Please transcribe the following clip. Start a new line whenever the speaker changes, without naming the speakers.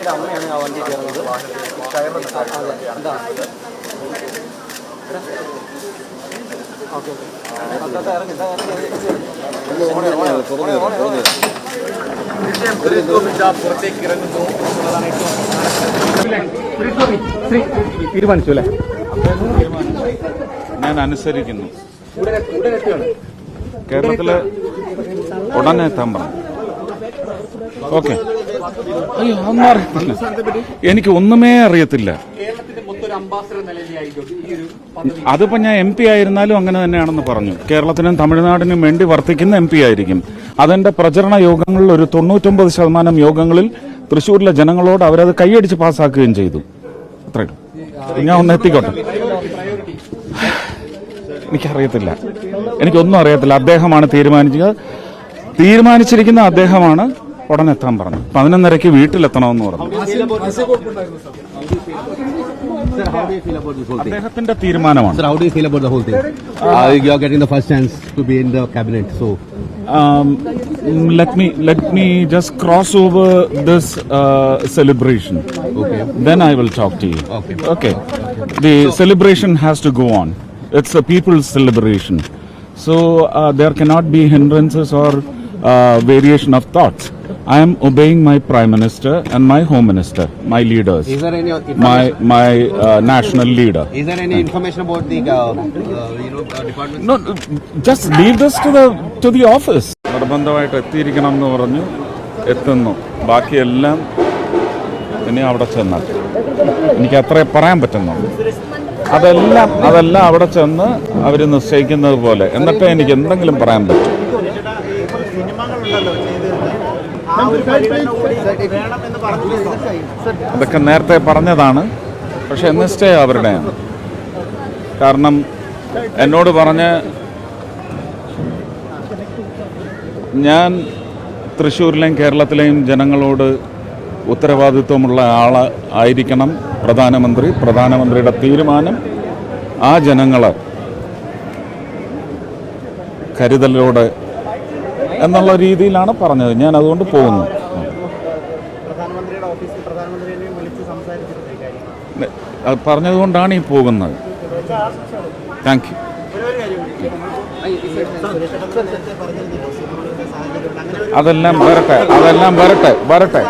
കുട്ടിയുടെ അമ്മയാണ് ആ വണ്ടി കയറുന്നത്. അതെ ഓക്കെ ഓക്കെ ഇറങ്ങി
തീരുമാനിച്ചു അല്ലേ?
ഞാൻ അനുസരിക്കുന്നു. കേരളത്തിൽ ഉടനെ എത്താൻ പറഞ്ഞു. ഓക്കെ. അയ്യോ ഒന്നും അറിയത്തില്ല എനിക്ക് ഒന്നുമേ അറിയത്തില്ല. അതിപ്പോ ഞാൻ എം പി ആയിരുന്നാലും അങ്ങനെ തന്നെയാണെന്ന് പറഞ്ഞു. കേരളത്തിനും തമിഴ്നാടിനും വേണ്ടി വർത്തിക്കുന്ന എം പി ആയിരിക്കും. അതെന്റെ പ്രചരണ യോഗങ്ങളിൽ ഒരു തൊണ്ണൂറ്റൊമ്പത് ശതമാനം യോഗങ്ങളിൽ തൃശ്ശൂരിലെ ജനങ്ങളോട് അവരത് കൈയടിച്ച് പാസ്സാക്കുകയും ചെയ്തു. അത്രയും ഞാൻ ഒന്ന് എത്തിക്കോട്ടെ. എനിക്കറിയത്തില്ല. എനിക്കൊന്നും അറിയത്തില്ല. അദ്ദേഹമാണ് തീരുമാനിച്ചത്. തീരുമാനിച്ചിരിക്കുന്ന അദ്ദേഹമാണ് ഉടനെ എത്താൻ പറഞ്ഞു പതിനൊന്നരയ്ക്ക് വീട്ടിലെത്തണമെന്ന് പറഞ്ഞു? അദ്ദേഹത്തിന്റെ തീരുമാനമാണ്
Sir, how do you feel about the whole thing? Uh, you are getting the first chance to be in the cabinet, so
um, let me let me just cross over this uh, uh, uh, variation of thoughts. I am obeying my prime minister and my home minister, my leaders,
is there any
my my uh, national leader.
is there any information about the uh, uh, you know uh, department?
No, just leave this to the to the office. നിർബന്ധമായിട്ട് എത്തിയിരിക്കണം എന്ന് പറഞ്ഞു എത്തുന്നു ബാക്കിയെല്ലാം ഇനി അവിടെ ചെന്നാൽ എനിക്ക് അത്രേ പറയാൻ പറ്റുന്നുള്ളൂ അതെല്ലാം അതെല്ലാം അവിടെ ചെന്ന് അവർ നിശ്ചയിക്കുന്നത് പോലെ എന്നിട്ടേ എനിക്ക് എന്തെങ്കിലും പറയാൻ പറ്റും ഇതൊക്കെ നേരത്തെ പറഞ്ഞതാണ്. പക്ഷെ എന്ന് സ്റ്റേ അവരുടെയാണ്. കാരണം എന്നോട് പറഞ്ഞ് ഞാൻ തൃശ്ശൂരിലെയും കേരളത്തിലെയും ജനങ്ങളോട് ഉത്തരവാദിത്വമുള്ള ആൾ ആയിരിക്കണം പ്രധാനമന്ത്രി പ്രധാനമന്ത്രിയുടെ തീരുമാനം ആ ജനങ്ങളെ കരുതലോടെ എന്നുള്ള രീതിയിലാണ് പറഞ്ഞത്. ഞാൻ അതുകൊണ്ട് പോകുന്നു. പറഞ്ഞതുകൊണ്ടാണ് ഈ പോകുന്നത്. താങ്ക് യു അതെല്ലാം വരട്ടെ അതെല്ലാം വരട്ടെ വരട്ടെ.